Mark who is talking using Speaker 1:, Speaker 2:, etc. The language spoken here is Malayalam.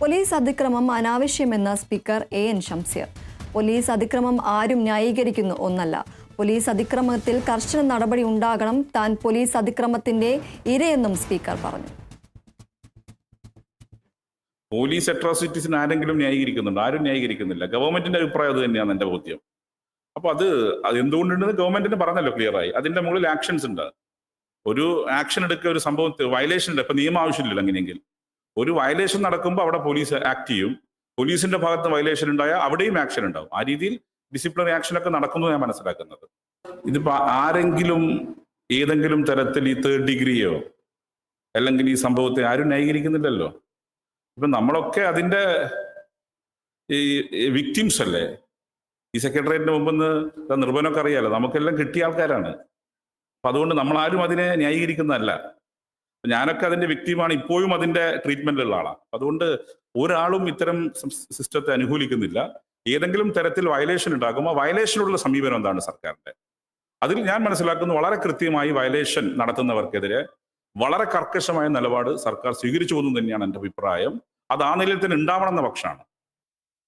Speaker 1: പോലീസ് അതിക്രമം അനാവശ്യമെന്ന് speaker A N Shamseer police അതിക്രമം ആരും ന്യായീകരിക്കുന്ന ഒന്നല്ല. പോലീസ് അതിക്രമത്തിൽ കർശന നടപടി ഉണ്ടാകണം താൻ പോലീസ് അതിക്രമത്തിന്റെ ഇരയെന്നും സ്പീക്കർ പറഞ്ഞു.
Speaker 2: പോലീസ് അട്രോസിറ്റീസിന് ആരെങ്കിലും ന്യായീകരിക്കുന്നുണ്ട്? ആരും ന്യായീകരിക്കുന്നില്ല. ഗവൺമെന്റിന്റെ അഭിപ്രായം അത് തന്നെയാണ് എന്റെ ബോധ്യം. അപ്പൊ അത് അത് എന്തുകൊണ്ടുണ്ടെന്ന് ഗവൺമെന്റിന് പറഞ്ഞല്ലോ ക്ലിയർ ആയി. അതിന്റെ മുകളിൽ ആക്ഷൻസ് ഉണ്ട്. ഒരു ആക്ഷൻ എടുക്കുക ഒരു സംഭവം വയലേഷൻ ഉണ്ട് ഇപ്പൊ നിയമം ആവശ്യമില്ലല്ലോ അങ്ങനെയെങ്കിൽ ഒരു വയലേഷൻ നടക്കുമ്പോൾ അവിടെ പോലീസ് ആക്ട് ചെയ്യും. പോലീസിന്റെ ഭാഗത്ത് വയലേഷൻ ഉണ്ടായാൽ അവിടെയും ആക്ഷൻ ഉണ്ടാവും. ആ രീതിയിൽ ഡിസിപ്ലിനറി ആക്ഷൻ ഒക്കെ നടക്കുന്നു ഞാൻ മനസ്സിലാക്കുന്നത്. ഇതിപ്പോ ആരെങ്കിലും ഏതെങ്കിലും തരത്തിൽ ഈ തേർഡ് ഡിഗ്രിയോ അല്ലെങ്കിൽ ഈ സംഭവത്തെ ആരും ന്യായീകരിക്കുന്നില്ലല്ലോ. ഇപ്പൊ നമ്മളൊക്കെ അതിന്റെ ഈ വിക്ടിംസ് അല്ലേ? ഈ സെക്രട്ടേറിയറ്റിന് മുമ്പെന്ന് നിർഭനൊക്കെ അറിയാലോ. നമുക്കെല്ലാം കിട്ടിയ ആൾക്കാരാണ്. അപ്പൊ അതുകൊണ്ട് നമ്മൾ ആരും അതിനെ ന്യായീകരിക്കുന്നതല്ല. ഞാനൊക്കെ അതിന്റെ വ്യക്തിയുമാണ് ഇപ്പോഴും അതിന്റെ ട്രീറ്റ്മെന്റിലുള്ള ആളാണ് അതുകൊണ്ട് ഒരാളും ഇത്തരം സിസ്റ്റത്തെ അനുകൂലിക്കുന്നില്ല. ഏതെങ്കിലും തരത്തിൽ വയലേഷൻ ഉണ്ടാകുമ്പോൾ വയലേഷനുള്ള സമീപനം എന്താണ് സർക്കാരിന്റെ? അതിൽ ഞാൻ മനസ്സിലാക്കുന്നു വളരെ കൃത്യമായി വയലേഷൻ നടത്തുന്നവർക്കെതിരെ വളരെ കർക്കശമായ നിലപാട് സർക്കാർ സ്വീകരിച്ചു പോകുന്നു തന്നെയാണ് എന്റെ അഭിപ്രായം. അത് ആ നിലയിൽ തന്നെ ഉണ്ടാവണം എന്ന പക്ഷമാണ്.